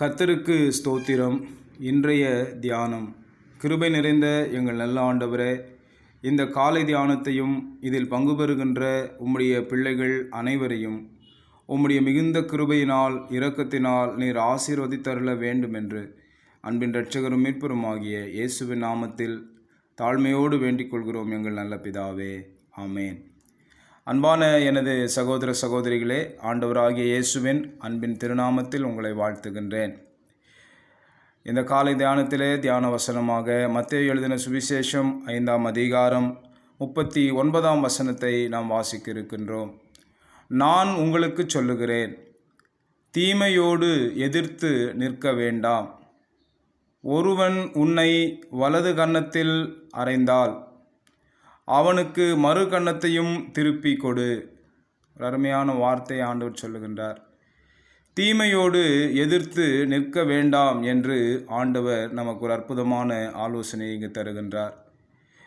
கர்த்தருக்கு ஸ்தோத்திரம். இன்றைய தியானம். கிருபை நிறைந்த எங்கள் நல்ல ஆண்டவரே இந்த காலை தியானத்தையும் இதில் பங்கு பெறுகின்ற உம்முடைய பிள்ளைகள் அனைவரையும் உம்முடைய மிகுந்த கிருபையினால் இரக்கத்தினால் நீர் ஆசீர்வதித்தருள வேண்டும் என்று அன்பின் இரட்சகரும் மீட்பருமாகிய இயேசுவின் நாமத்தில் தாழ்மையோடு வேண்டிக் கொள்கிறோம் எங்கள் நல்ல பிதாவே. ஆமேன். அன்பான எனது சகோதர சகோதரிகளே ஆண்டவராகிய இயேசுவின் அன்பின் திருநாமத்தில் உங்களை வாழ்த்துகின்றேன். இந்த காலை தியானத்திலே தியான வசனமாக மத்திய எழுதின சுவிசேஷம் ஐந்தாம் அதிகாரம் முப்பத்தி ஒன்பதாம் வசனத்தை நாம் வாசிக்க இருக்கின்றோம் நான் உங்களுக்கு சொல்லுகிறேன் தீமையோடு எதிர்த்து நிற்க வேண்டாம். ஒருவன் உன்னை வலது கன்னத்தில் அறைந்தால் அவனுக்கு மறு கன்னத்தையும் திருப்பி கொடு அருமையான வார்த்தை ஆண்டவர் சொல்லுகின்றார். தீமையோடு எதிர்த்து நிற்க வேண்டாம் என்று ஆண்டவர் நமக்கு ஒரு அற்புதமான ஆலோசனை இங்கு தருகின்றார்.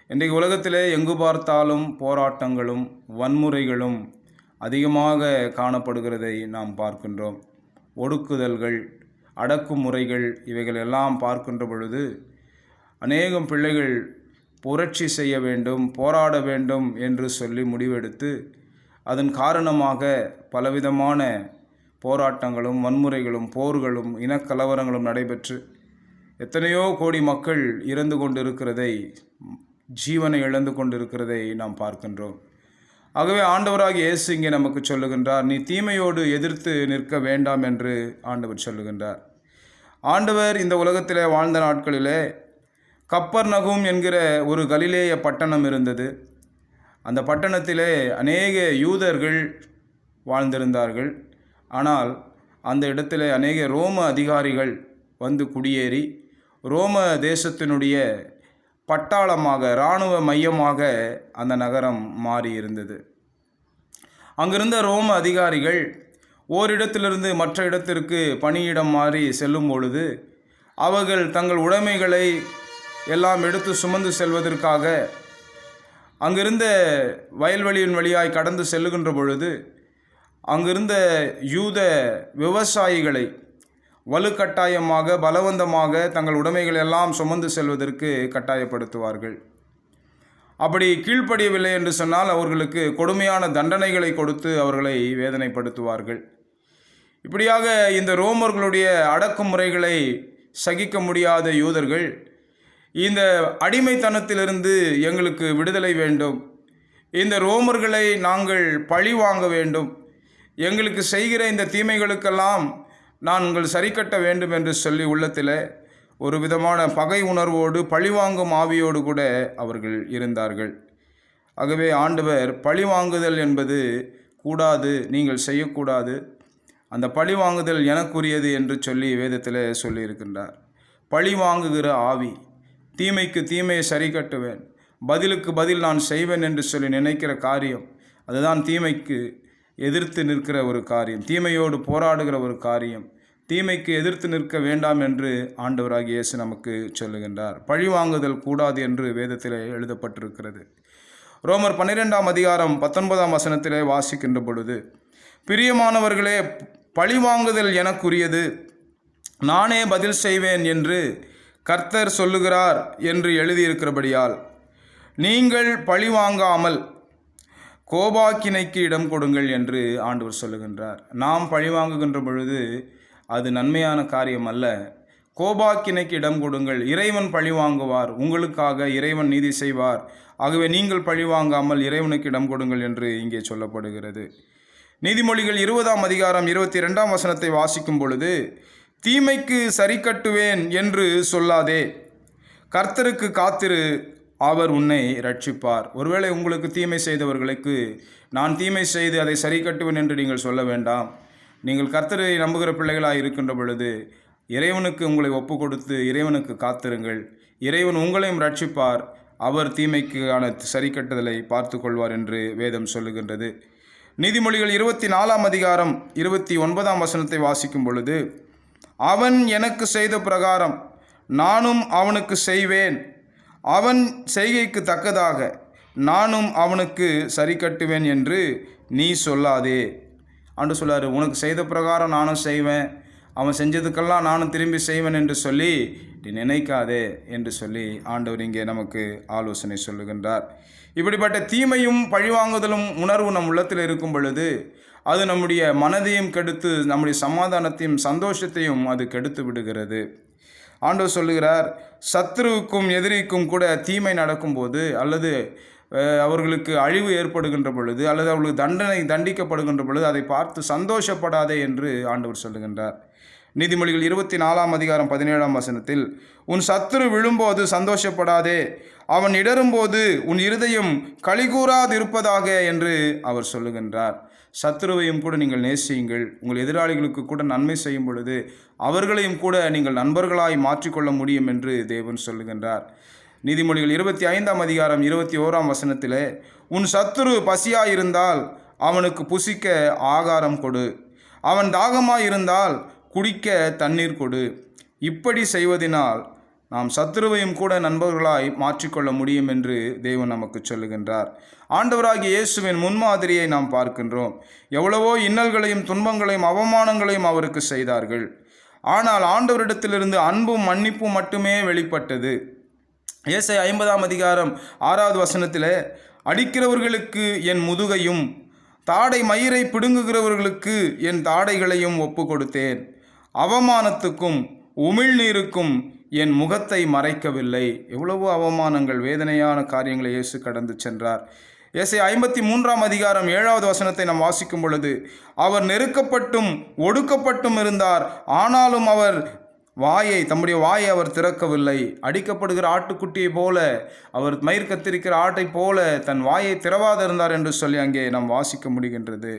இன்றைக்கு உலகத்திலே எங்கு பார்த்தாலும் போராட்டங்களும் வன்முறைகளும் அதிகமாக காணப்படுகிறதை நாம் பார்க்கின்றோம். ஒடுக்குதல்கள் அடக்குமுறைகள் இவைகள் எல்லாம் பார்க்கின்ற பொழுது அநேகம் பிள்ளைகள் புரட்சி செய்ய வேண்டும் போராட வேண்டும் என்று சொல்லி முடிவெடுத்து அதன் காரணமாக பலவிதமான போராட்டங்களும் வன்முறைகளும் போர்களும் இனக்கலவரங்களும் நடைபெற்று எத்தனையோ கோடி மக்கள் இறந்து கொண்டிருக்கிறதை ஜீவனை இழந்து கொண்டிருக்கிறதை நாம் பார்க்கின்றோம். ஆகவே ஆண்டவராக இயேசு இங்கே நமக்கு சொல்லுகின்றார் நீ தீமையோடு எதிர்த்து நிற்க வேண்டாம் என்று ஆண்டவர் சொல்லுகின்றார். ஆண்டவர் இந்த உலகத்திலே வாழ்ந்த நாட்களிலே கப்பர் நகும் என்கிற ஒரு கலிலேய பட்டணம் இருந்தது. அந்த பட்டணத்திலே அநேக யூதர்கள் வாழ்ந்திருந்தார்கள். ஆனால் அந்த இடத்திலே அநேக ரோம அதிகாரிகள் வந்து குடியேறி ரோம தேசத்தினுடைய பட்டாளமாக இராணுவ மையமாக அந்த நகரம் மாறி இருந்தது அங்கிருந்த ரோம அதிகாரிகள் ஓரிடத்திலிருந்து மற்ற இடத்திற்கு பணியிடம் மாறி செல்லும் பொழுது அவர்கள் தங்கள் உடைமைகளை எல்லாம் எடுத்து சுமந்து செல்வதற்காக. அங்கிருந்த வயல்வெளியின் வழியாய் கடந்து செல்லுகின்ற பொழுது அங்கிருந்த யூத விவசாயிகளை வலுக்கட்டாயமாக பலவந்தமாக தங்கள் உடைமைகள் எல்லாம் சுமந்து செல்வதற்கு கட்டாயப்படுத்துவார்கள். அப்படி கீழ்ப்படியவில்லை என்று சொன்னால் அவர்களுக்கு கொடுமையான தண்டனைகளை கொடுத்து அவர்களை வேதனைப்படுத்துவார்கள். இப்படியாக இந்த ரோமர்களுடைய அடக்குமுறைகளை சகிக்க முடியாத யூதர்கள் இந்த அடிமைத்தனத்திலிருந்து எங்களுக்கு விடுதலை வேண்டும். இந்த ரோமர்களை நாங்கள் பழி வாங்க வேண்டும். எங்களுக்கு செய்கிற இந்த தீமைகளுக்கெல்லாம் நான் சரி கட்ட வேண்டும் என்று சொல்லி உள்ளத்தில் ஒரு விதமான பகை உணர்வோடு பழிவாங்கும் ஆவியோடு கூட அவர்கள் இருந்தார்கள். ஆகவே ஆண்டவர் பழிவாங்குதல் என்பது கூடாது நீங்கள் செய்யக்கூடாது. அந்த பழி வாங்குதல் எனக்குரியது என்று சொல்லி வேதத்தில் சொல்லியிருக்கின்றார். பழி வாங்குகிற ஆவி தீமைக்கு தீமையை சரி கட்டுவேன் பதிலுக்கு பதில் நான் செய்வேன் என்று சொல்லி நினைக்கிற காரியம் அதுதான் தீமைக்கு எதிர்த்து நிற்கிற ஒரு காரியம் தீமையோடு போராடுகிற ஒரு காரியம். தீமைக்கு எதிர்த்து நிற்க வேண்டாம் என்று ஆண்டவராகிய இயேசு நமக்கு சொல்லுகின்றார். பழி வாங்குதல் கூடாது என்று வேதத்தில் எழுதப்பட்டிருக்கிறது. ரோமர் பன்னிரெண்டாம் அதிகாரம் பத்தொன்பதாம் வசனத்திலே வாசிக்கின்ற பொழுது பிரியமானவர்களே பழி வாங்குதல் எனக்குரியது நானே பதில் செய்வேன் என்று கர்த்தர் சொல்லுகிறார் என்று எழுதியிருக்கிறபடியால் நீங்கள் பழி வாங்காமல் கோபாக்கினைக்கு இடம் கொடுங்கள் என்று ஆண்டவர் சொல்லுகின்றார். நாம் பழி வாங்குகின்ற பொழுது அது நன்மையான காரியம் அல்ல. கோபாக்கினைக்கு இடம் கொடுங்கள். இறைவன் பழி வாங்குவார். உங்களுக்காக இறைவன் நீதி செய்வார். ஆகவே நீங்கள் பழி வாங்காமல் இறைவனுக்கு இடம் கொடுங்கள் என்று இங்கே சொல்லப்படுகிறது. நீதிமொழிகள் இருபதாம் அதிகாரம் இருபத்தி ரெண்டாம் வசனத்தை வாசிக்கும் பொழுது தீமைக்கு சரி கட்டுவேன் என்று சொல்லாதே. கர்த்தருக்கு காத்திரு அவர் உன்னை ரட்சிப்பார் ஒருவேளை உங்களுக்கு தீமை செய்தவர்களுக்கு நான் தீமை செய்து அதை சரி கட்டுவேன் என்று நீங்கள் சொல்ல வேண்டாம். நீங்கள் கர்த்தரை நம்புகிற பிள்ளைகளாக இருக்கின்ற பொழுது இறைவனுக்கு உங்களை ஒப்பு கொடுத்து இறைவனுக்கு காத்திருங்கள். இறைவன் உங்களையும் ரட்சிப்பார் அவர் தீமைக்கான சரி கட்டுதலை பார்த்து கொள்வார் என்று வேதம் சொல்லுகின்றது. நீதிமொழிகள் இருபத்தி நாலாம் அதிகாரம் இருபத்தி ஒன்பதாம் வசனத்தை வாசிக்கும் பொழுது அவன் எனக்கு செய்த பிரகாரம் நானும் அவனுக்கு செய்வேன். அவன் செய்கைக்கு தக்கதாக நானும் அவனுக்கு சரி கட்டுவேன் என்று நீ சொல்லாதே. அன்று சொல்லாரு உனக்கு செய்த பிரகாரம் நானும் செய்வேன். அவன் செஞ்சதுக்கெல்லாம் நானும் திரும்பி செய்வேன் என்று சொல்லி நீ நினைக்காதே என்று சொல்லி ஆண்டவர் இங்கே நமக்கு ஆலோசனை சொல்லுகின்றார். இப்படிப்பட்ட தீமையும் பழிவாங்குதலும் உணர்வு நம் உள்ளத்தில் இருக்கும் பொழுது அது நம்முடைய மனதையும் கெடுத்து நம்முடைய சமாதானத்தையும் சந்தோஷத்தையும் அது கெடுத்து விடுகிறது. ஆண்டவர் சொல்லுகிறார் சத்ருவுக்கும் எதிரிக்கும் கூட தீமை நடக்கும்போது அல்லது அவர்களுக்கு அழிவு ஏற்படுகின்ற பொழுது அல்லது அவர்களுக்கு தண்டனை தண்டிக்கப்படுகின்ற பொழுது அதை பார்த்து சந்தோஷப்படாதே என்று ஆண்டவர் சொல்லுகின்றார். நீதிமொழிகள் இருபத்தி நாலாம் அதிகாரம் பதினேழாம் வசனத்தில் உன் சத்துரு விழும்போது சந்தோஷப்படாதே அவன் இடரும்போது உன் இருதயம் கலிகூறாதிருப்பதாக என்று அவர் சொல்லுகின்றார். சத்துருவையும் கூட நீங்கள் நேசியுங்கள். உங்கள் எதிராளிகளுக்கு கூட நன்மை செய்யும் பொழுது அவர்களையும் கூட நீங்கள் நண்பர்களாய் மாற்றிக்கொள்ள முடியும் என்று தேவன் சொல்லுகின்றார். நீதிமொழிகள் இருபத்தி ஐந்தாம் அதிகாரம் இருபத்தி ஓராம் வசனத்திலே உன் சத்துரு பசியாயிருந்தால் அவனுக்கு புசிக்க ஆகாரம் கொடு. அவன் தாகமாயிருந்தால் குடிக்க தண்ணீர் கொடு. இப்படி செய்வதினால் நாம் சத்துருவையும் கூட நண்பர்களாய் மாற்றிக்கொள்ள முடியும் என்று தேவன் நமக்கு சொல்லுகின்றார். ஆண்டவராகிய இயேசுவின் முன்மாதிரியை நாம் பார்க்கின்றோம். எவ்வளவோ இன்னல்களையும் துன்பங்களையும் அவமானங்களையும் அவருக்கு செய்தார்கள். ஆனால் ஆண்டவரிடத்திலிருந்து அன்பும் மன்னிப்பும் மட்டுமே வெளிப்பட்டது. ஏசை ஐம்பதாம் அதிகாரம் ஆறாவது வசனத்தில் அடிக்கிறவர்களுக்கு என் முதுகையும் தாடை மயிரை பிடுங்குகிறவர்களுக்கு என் தாடைகளையும் ஒப்பு கொடுத்தேன் அவமானத்துக்கும் உமிழ்நீருக்கும் என் முகத்தை மறைக்கவில்லை. எவ்வளவோ அவமானங்கள் வேதனையான காரியங்களை இயேசு கடந்து சென்றார். இயேசை ஐம்பத்தி மூன்றாம் அதிகாரம் ஏழாவது வசனத்தை நாம் வாசிக்கும் பொழுது அவர் நெருக்கப்பட்டும் ஒடுக்கப்பட்டும் இருந்தார். ஆனாலும் அவர் வாயை தம்முடைய வாயை அவர் திறக்கவில்லை. அடிக்கப்படுகிற ஆட்டுக்குட்டியைப் போல அவர் மயிர் கத்திருக்கிற ஆட்டைப் போல தன் வாயை திறவாதிருந்தார் என்று சொல்லி அங்கே நாம் வாசிக்க முடிகின்றது.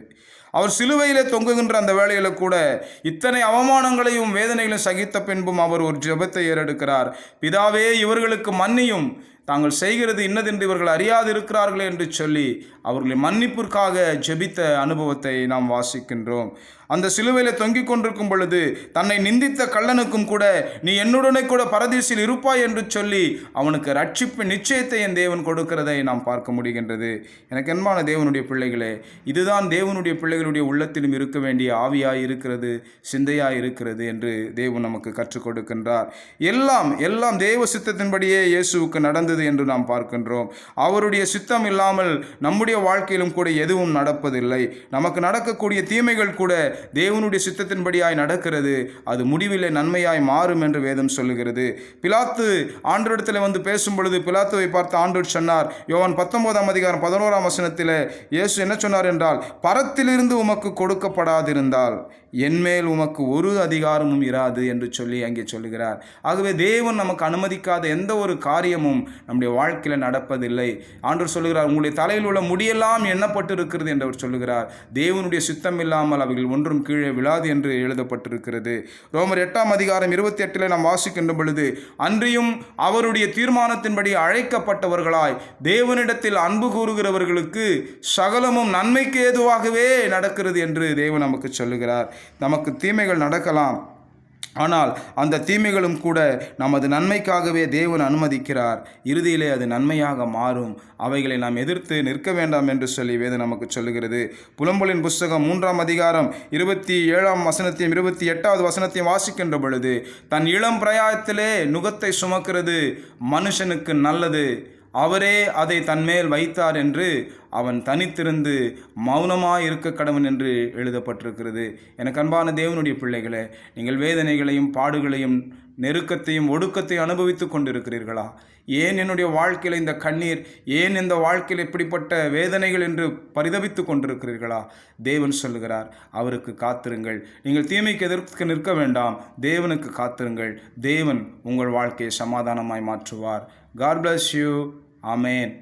அவர் சிலுவையிலே தொங்குகின்ற அந்த வேளையில் கூட இத்தனை அவமானங்களையும் வேதனைகளையும் சகித்த பின்பும் அவர் ஒரு ஜெபத்தை ஏறெடுக்கிறார். பிதாவே இவர்களுக்கு மன்னியும். தாங்கள் செய்கிறது இன்னதென்று இவர்கள் அறியாது இருக்கிறார்களே என்று சொல்லி அவர்களை மன்னிப்பிற்காக ஜெபித்த அனுபவத்தை நாம் வாசிக்கின்றோம். அந்த சிலுவையில் தொங்கிக் கொண்டிருக்கும் பொழுது தன்னை நிந்தித்த கள்ளனுக்கும் கூட நீ என்னுடனே கூட பரதீசில் இருப்பாய் என்று சொல்லி அவனுக்கு ரட்சிப்பு நிச்சயத்தை என் தேவன் கொடுக்கிறதை நாம் பார்க்க முடிகின்றது. எனக்கு அன்பான தேவனுடைய பிள்ளைகளே இதுதான் தேவனுடைய பிள்ளைகளுடைய உள்ளத்திலும் இருக்க வேண்டிய ஆவியாய் இருக்கிறது சிந்தையாய் இருக்கிறது என்று தேவன் நமக்கு கற்றுக் கொடுக்கின்றார். எல்லாம் எல்லாம் தேவ சித்தத்தின்படியே இயேசுவுக்கு நடந்தது. என்று நாம் பார்க்கின்றோம். அவருடைய சித்தம் இல்லாமல் நம்முடைய வாழ்க்கையிலும் கூட எதுவும் நடப்பதில்லை. நமக்கு நடக்கக்கூடிய தீமைகள் கூட தேவனுடைய சித்தத்தின்படியாய் நடக்கிறது. அது முடிவிலே நன்மையாய் மாறும் என்று வேதம் சொல்லுகிறது. பிலாத்து ஆண்டோடத்தில் வந்து பேசும் பொழுது பிலாத்துவை பார்த்து ஆண்டோர் சொன்னார் யோவான் பத்தொன்பதாம் அதிகாரம் பதினோராம் வசனத்தில் இயேசு என்ன சொன்னார் என்றால் பரத்திலிருந்து உமக்கு கொடுக்கப்படாதிருந்தால் என்மேல் உமக்கு ஒரு அதிகாரமும் இராது என்று சொல்லி அங்கே சொல்லுகிறார். ஆகவே தேவன் நமக்கு அனுமதிக்காத எந்த ஒரு காரியமும் நம்முடைய வாழ்க்கையில் நடப்பதில்லை. ஆண்டவர் சொல்லுகிறார் உங்களுடைய தலையில் உள்ள முடியெல்லாம் எண்ணப்பட்டு இருக்கிறது என்று அவர் சொல்லுகிறார். தேவனுடைய சித்தம் இல்லாமல் அவர்கள் ஒன்றும் கீழே விழாது என்று எழுதப்பட்டிருக்கிறது. ரோமர் எட்டாம் அதிகாரம் இருபத்தி எட்டில் நாம் வாசிக்கின்ற பொழுது அன்றியும் அவருடைய தீர்மானத்தின்படி அழைக்கப்பட்டவர்களாய் தேவனிடத்தில் அன்பு கூறுகிறவர்களுக்கு சகலமும் நன்மைக்கு ஏதுவாகவே நடக்கிறது என்று தேவன் நமக்கு சொல்லுகிறார். நமக்கு தீமைகள் நடக்கலாம். ஆனால் அந்த தீமைகளும் கூட நமது நன்மைக்காகவே தேவன் அனுமதிக்கிறார். இறுதியிலே அது நன்மையாக மாறும். அவைகளை நாம் எதிர்த்து நிற்க வேண்டாம் என்று சொல்லி வேதம் நமக்கு சொல்லுகிறது. புலம்பலின் புஸ்தகம் மூன்றாம் அதிகாரம் இருபத்தி ஏழாம் வசனத்தையும் இருபத்தி எட்டாவது வசனத்தையும் வாசிக்கின்ற பொழுது தன் இளம் பிரயாயத்திலே நுகத்தை சுமக்கிறது மனுஷனுக்கு நல்லது. அவரே அதை தன்மேல் வைத்தார் என்று அவன் தனித்திருந்து மௌனமாக இருக்க கடவன் என்று எழுதப்பட்டிருக்கிறது. எனக்கு அன்பான தேவனுடைய பிள்ளைகளே நீங்கள் வேதனைகளையும் பாடுகளையும் நெருக்கத்தையும் ஒடுக்கத்தையும் அனுபவித்து கொண்டிருக்கிறீர்களா? ஏன் என்னுடைய வாழ்க்கையில் இந்த கண்ணீர் ஏன் இந்த வாழ்க்கையில் இப்படிப்பட்ட வேதனைகள் என்று பரிதவித்து கொண்டிருக்கிறீர்களா? தேவன் சொல்லுகிறார் அவருக்கு காத்திருங்கள். நீங்கள் தீமைக்கு எதிர்த்து நிற்க வேண்டாம். தேவனுக்கு காத்திருங்கள். தேவன் உங்கள் வாழ்க்கையை சமாதானமாய் மாற்றுவார். God bless you amen